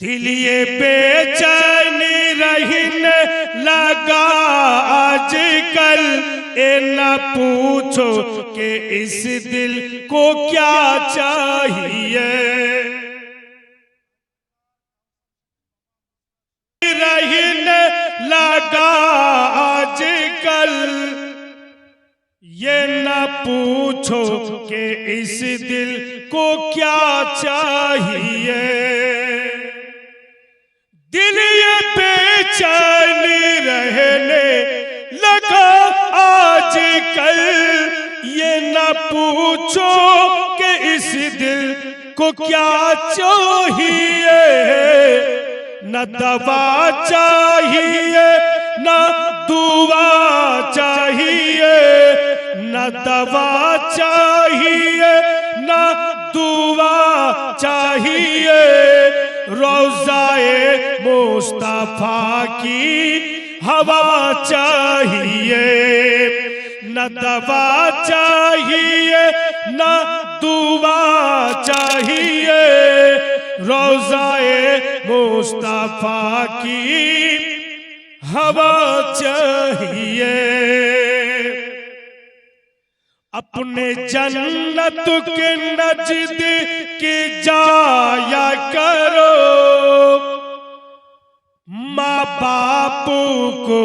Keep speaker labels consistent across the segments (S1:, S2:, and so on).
S1: دل یہ بے چین رہن لگا آج کل اے نہ پوچھو کہ اس دل کو کیا چاہیے۔ رہن لگا آج کل یہ نہ پوچھو کہ اس دل کو کیا چاہیے۔ چین رہنے لگا۔ آج کل یہ نہ پوچھو کہ اس دل کو کیا چاہیے۔ نہ دوا چاہیے، نہ دعا چاہیے۔ نہ دوا چاہیے، نہ دعا چاہیے۔ روزائے مصطفیٰ کی ہوا چاہیے، نہ دوا چاہیے، نہ دعا چاہیے۔ روزائے مصطفیٰ کی ہوا چاہیے۔ اپنے جنت کے نجد کے جایا کرو۔ ماں باپ کو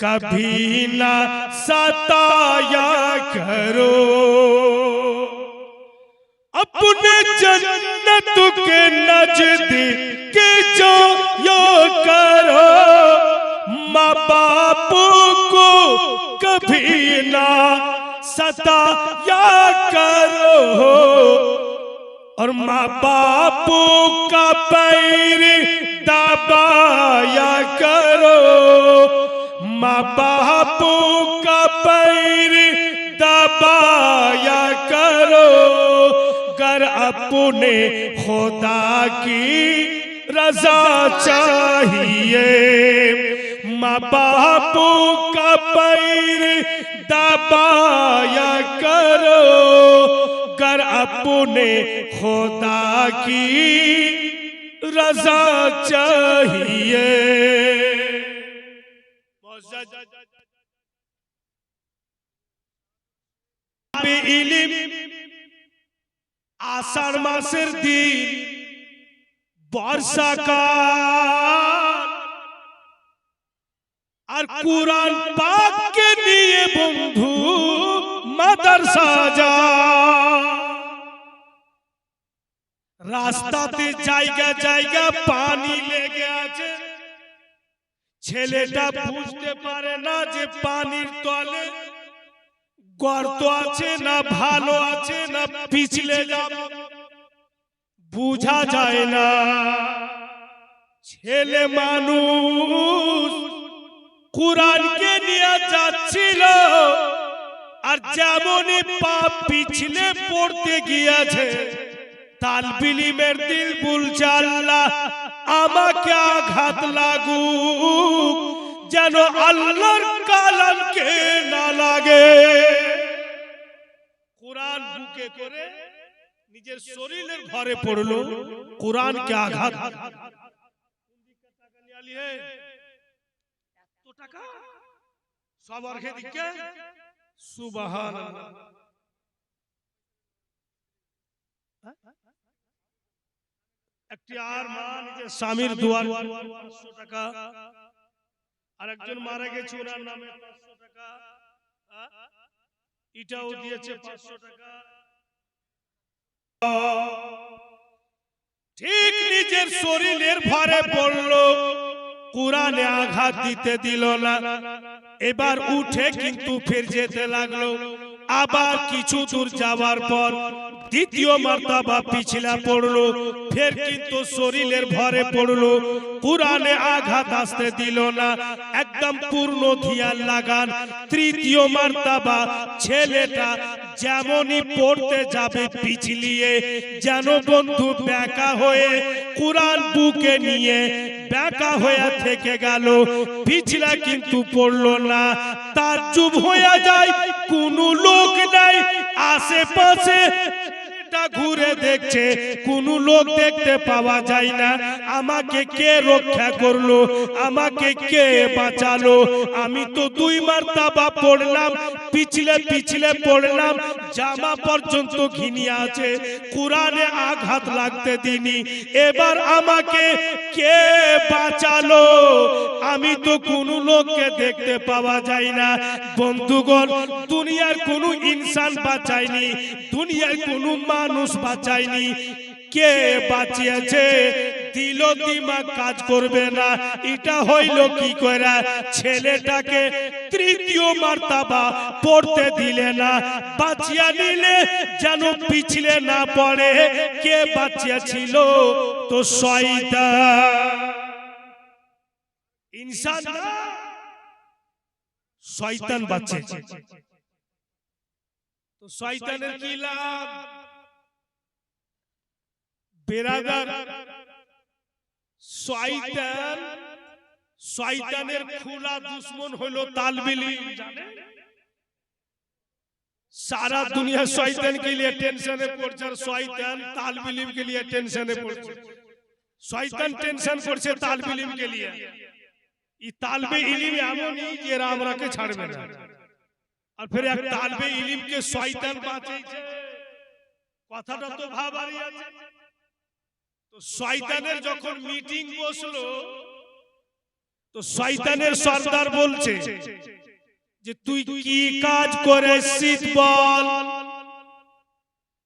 S1: کبھی نہ ستایا کرو۔ اپنے جنت کے نجد کے جو یو کرو۔ ماں باپ کو کبھی نہ ستا یا کرو۔ اور ماں باپ کا پیر دبایا کرو۔ ماں باپ کا پیر دبایا کرو۔ گر اپنے خدا کی رضا چاہیے۔ ماں باپوں کا پیر دبایا کرو کر اپنے خدا کی رضا چاہیے۔ علم آسار ماسر دی بارسا کا আর কোরআন পাককে নিয়ে বন্ধু মাদ্রাসা যা। রাস্তাতে জায়গা জায়গা পানি লেগে আছে। ছেলেটা বুঝতে পারে না যে পানির তলে গর্ত আছে না ভালো আছে না পিছলে যাবে। বুঝা যায় না। ছেলে মানুষ কোরআনকে নিয়ে যাচ্ছিল। আর যেমনই পাপ পিছলে পড়তে গিয়েছে তাল বিলিমের দিল বলছে আল্লাহ আমাকে আঘাত লাগু যেন আল্লাহর কালামকে না লাগে। কোরআন বুকে করে নিজের শরীরের ঘরে পড়ল কোরআনকে আঘাত। টাকা? দিকে সুবাহান একটি আর মা নিজের স্বামীর দুয়ার পাঁচশো টাকা। আর একজন মারা গেছে ওনার নামে পাঁচশো টাকা। আ? এটাও দিয়েছে পাঁচশো টাকা। ঠিক নিজের শরীরের ভরে পড়ল। কোরআনে আঘাত দিতে দিল না। এবার উঠে কিন্তু ফের যেতে লাগল। আবার কিছু দূর যাওয়ার পর দ্বিতীয় মার্তাবা পিছলা পড়ল। ফের কিন্তু শরীরের ভরে পড়ল। কোরআনে আঘাত আসতে দিল না। একদম পূর্ণ ধিয়ান লাগান। তৃতীয় মার্তাবা ছেলেটা যেমনই পড়তে যাবে পিছলিয়ে, যেন বন্ধু ব্যাকা হয়ে কোরআন বুকে নিয়ে ব্যাকা হয়ে থেকে গেল। পিছলা কিন্তু পড়ল না। তার চুপ হয়ে যায়, কোনো লোক নাই, আশেপাশে চারিদিকটা ঘুরে দেখছে, কোন লোক দেখতে পাওয়া যায় না। আমাকে কে রক্ষা করল? আমাকে কে বাঁচালো? আমি তো দুই মার্তাবা পড়লাম, পিছলে পিছলে পড়লাম, জামা পর্যন্ত ঘিনিয়ে আছে। কোরআনে আঘাত লাগতে দিনি। এবার আমাকে কে বাঁচালো? আমি তো কোনো লোককে দেখতে পাওয়া যায় না। বন্ধুগণ, দুনিয়ার কোনো ইনসান বাঁচায়নি। দুনিয়ার কোনো মানুষ বাঁচায়নি। কে বাঁচিয়েছে? দিল দিমাগ কাজ করবে না। এটা হইল কি করে ছেলেটাকে তৃতীয় মার্তাবা পড়তে দিলে না। বাঁচিয়া নিলে যেন পিছলে না পড়ে। কে বাঁচিয়েছিল? তো শয়তান। ইনসান শয়তান বাঁচে। তো শয়তানের কি লাভ? বেরাদার শয়তান, শয়তানের খোলা দুশ্মন হলো তালবিলি। সারা দুনিয়া শয়তান কে লিয়ে টেনশনে পড়ছে আর শয়তান তালবিলিম কে লিয়ে টেনশনে পড়ছে। শয়তান টেনশন করছে তালবিলিম কে লিয়ে ই তালবে ইলিম এমনই যে রামরাকে ছাড়বে না। আর ফের এক তালবে ইলিমকে শয়তান বাঁচিয়েছে। কথাটা তো ভাবারই আছে। তো শয়তানের যখন মিটিং বসল তো শয়তানের সর্দার বলছে যে তুই কি কাজ করে শীত বল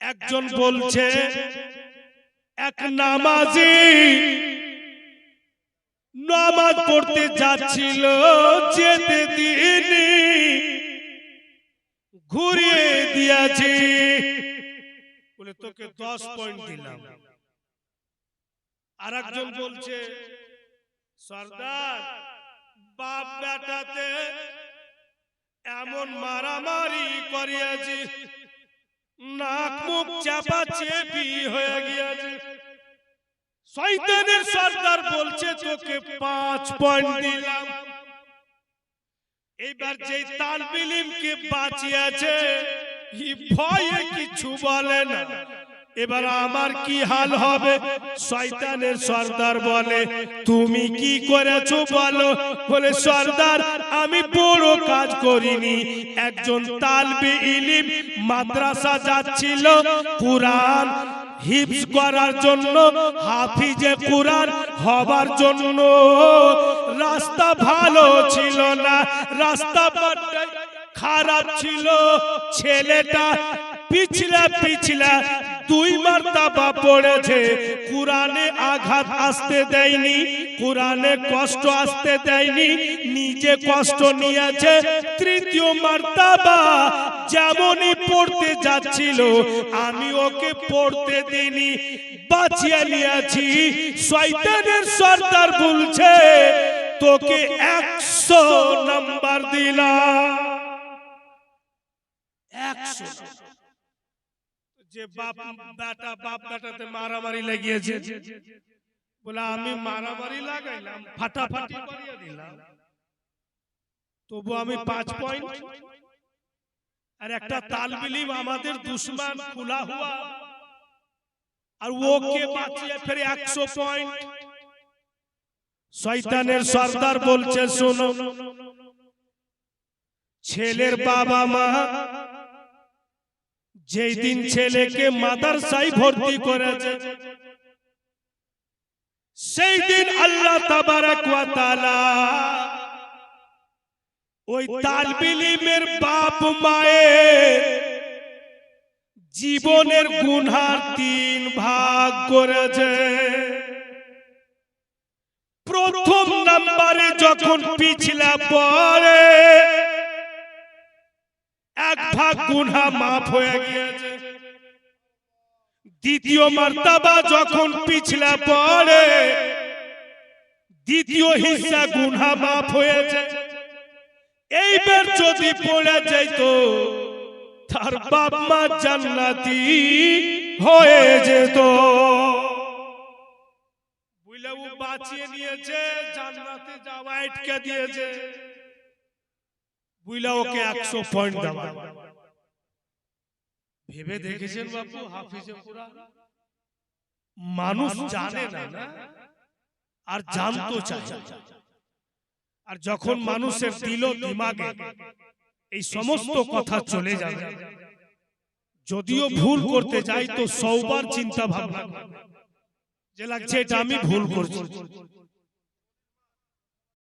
S1: একজন বলছে এক নামাজি নামাজ পড়তে যাচ্ছিল যেতে দিনি ঘুরিয়ে দিয়াছি। বলে তোকে দশ পয়েন্ট দিলাম। আর একজন বলছে সর্দার বাপ বেটাতে এমন মারামারি করিয়াছি নাক মুখ চাপা চেপি হয়ে গিয়েছে। শয়তানের সর্দার বলছে তোকে পাঁচ পয়েন্ট দিলাম। এইবার যে তালবিলিমকে বাঁচিয়েছে ভয়ে কিছু বলে না। এবার আমার কি হাল হবে? শয়তানের সর্দার বলে তুমি কি করেছ বলো? বলে? সর্দার আমি বড় কাজ করিনি। একজন তালবে ইলিম মাদ্রাসা যাচ্ছিল কোরআন হিপস করার জন্য হাফিজে কোরআন হবার জন্য। রাস্তা ভালো ছিল না। রাস্তা খারাপ ছিল। ছেলেটা পিছলা পিছলা দুই মার্তাবা পড়েছে। কোরআনে আঘাত আসতে দেয়নি, কোরআনে কষ্ট আসতে দেয়নি, নিজে কষ্ট নিয়েছে। তৃতীয় মার্তাবা যেমনই পড়তে যাচ্ছিল, আমি ওকে পড়তে দিনি বাঁচিয়ে নিয়েছি। শয়তানের সর্দার বলছে, তোকে একশো নাম্বার দিলাম। একশো। যে বাপ বেটা বাপ বেটাতে মারামারি লাগিয়েছে বলে আমি মারামারি লাগাইলাম ফাটাফাটি করিয়ে দিলাম। তবু আমি পাঁচ পয়েন্ট আর একটা তালবিলিম আমাদের দুশ্মন খুলা হুয়া। আর ওকে বাঁচিয়ে ফেরে একশো পয়েন্ট শয়তানের সর্দার বলছে শোনো ছেলের বাবা মা যেই দিন ছেলেকে মাদ্রাসায় ভর্তি করেছে। সেই দিন আল্লাহ তাবারাক ওয়া তাআলা ওই তালবিলিমের বাপ মায়ের জীবনের গুনহার তিন ভাগ করেছে। প্রথম নাম্বারে যখন পিছলা পড়ে ভাগ গুনহা মাফ হয়ে গিয়েছে। দ্বিতীয় মার্তাবা যখন পিছলা পড়ে, দ্বিতীয় হিস্সা গুনহা মাফ হয়েছে। এইবার যদি পড়ে যাইত, তার বাপ মা জান্নাতি হয়ে যেত। বুঝলে বাঁচিয়ে নিয়েছে, জান্নাতে যাওয়া আটকে দিয়েছে। বুঝলা ওকে একশো পয়েন্ট দেওয়া ভেবে দেখেছেন বাপু? হাফিজে কোরআন মানুষ জানে না না। আর জানতো চায়। আর যখন মানুষের দিল দিমাগে এই সমস্ত কথা চলে যাবে যদিও ভুল করতে যাই তো সৌবার চিন্তা ভাবনা। যে লাগছে এটা আমি ভুল করছি।